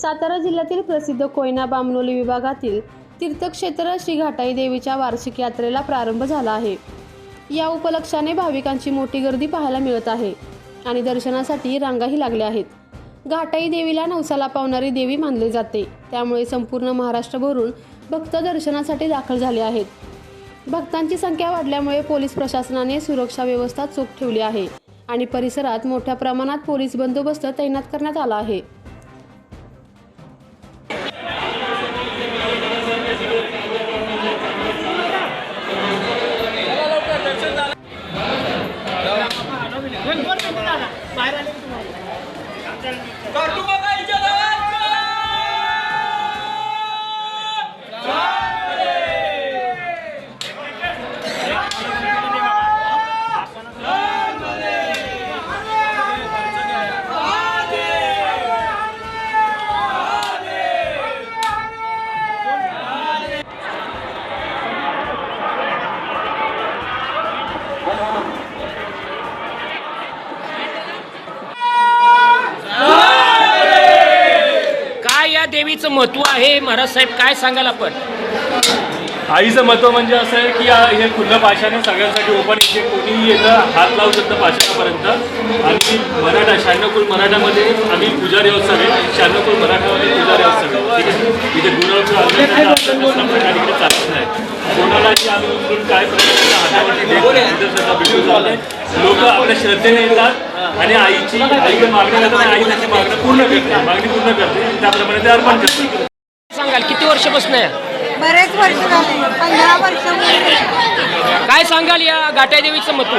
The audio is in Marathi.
सातारा जिल्ह्यातील प्रसिद्ध कोयना बामनोली विभागातील तीर्थक्षेत्र श्री घाटाई देवीच्या वार्षिक यात्रेला प्रारंभ झाला आहे. या उपलक्षाने भाविकांची मोठी गर्दी पाहायला मिळत आहे आणि दर्शनासाठी रांगाही लागल्या आहेत. घाटाई देवीला नवसाला पावणारी देवी मानले जाते. त्यामुळे संपूर्ण महाराष्ट्रभरून भक्त दर्शनासाठी दाखल झाले आहेत. भक्तांची संख्या वाढल्यामुळे पोलीस प्रशासनाने सुरक्षा व्यवस्था चोख ठेवली आहे आणि परिसरात मोठ्या प्रमाणात पोलीस बंदोबस्त तैनात करण्यात आला आहे. काय या देवीचं महत्त्व आहे महाराज साहेब काय सांगाल आपण आईचं महत्त्व म्हणजे असं आहे की हे खुलं पाषाण सगळ्यांसाठी ओपन इथे कोणीही येतं हात लावू शकतं पाषाणापर्यंत आणि मराठा शहाण्णवकुल मराठामध्ये आम्ही पुजारी आहोत आहे शहाण्णवकुल मराठामध्ये पुजारी आहोत ठीक आहे इथे गुणवत्ता प्रकार चालत नाही लोक आपल्या श्रद्धेने येतात आणि आईची आईकडे मागणी करतात आणि आई त्यांची मागणी पूर्ण करते. मागणी पूर्ण करते. त्याप्रमाणे ते अर्पण करते. सांगाल किती वर्षापासून आहे? बरेच वर्ष झाले. पंधरा वर्ष काय सांगाल या गाट्या देवीचं महत्त्व